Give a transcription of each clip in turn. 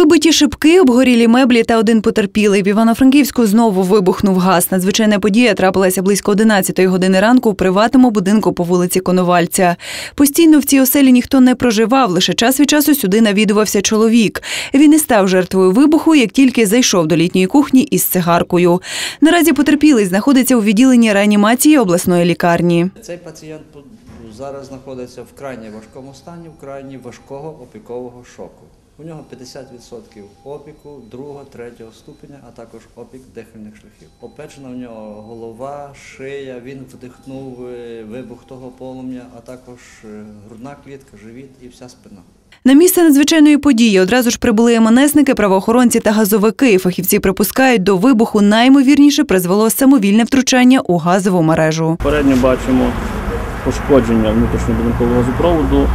Вибиті шибки, обгорілі меблі та один потерпілий. В Івано-Франківську знову вибухнув газ. Надзвичайна подія трапилася близько 11 години ранку у приватному будинку по вулиці Коновальця. Постійно в цій оселі ніхто не проживав. Лише час від часу сюди навідувався чоловік. Він і став жертвою вибуху, як тільки зайшов до літньої кухні із цигаркою. Наразі потерпілий знаходиться у відділенні реанімації обласної лікарні. Цей пацієнт зараз знаходиться в крайні важкому стані, в крайні важкого опікового шоку. У нього 50% опіку другого, третього ступеня, а також опік дихальних шляхів. Опечена в нього голова, шия, він вдихнув е, вибух того полум'я, а також е, грудна клітка, живіт і вся спина. На місце надзвичайної події одразу ж прибули МНСники, правоохоронці та газовики. Фахівці припускають, до вибуху наймовірніше призвело самовільне втручання у газову мережу. Попередньо бачимо пошкодження внутрішньобудинкового газопроводу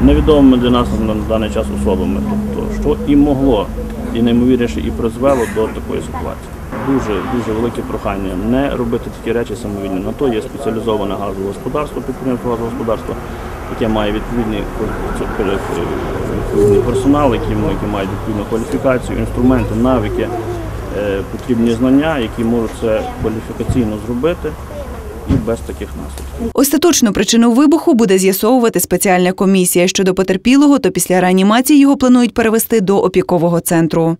невідомими для нас на даний час особами. Тобто, що і могло, і наймовірніше, і призвело до такої ситуації. Дуже дуже велике прохання не робити такі речі самовільно. На то є спеціалізоване газове господарство, підприємство газового господарства, яке має відповідний, відповідний персонал, які, які мають відповідну кваліфікацію, інструменти, навики, е, потрібні знання, які можуть це кваліфікаційно зробити і без таких наслідків. Остаточну причину вибуху буде з'ясовувати спеціальна комісія. Щодо потерпілого, то після реанімації його планують перевести до опікового центру.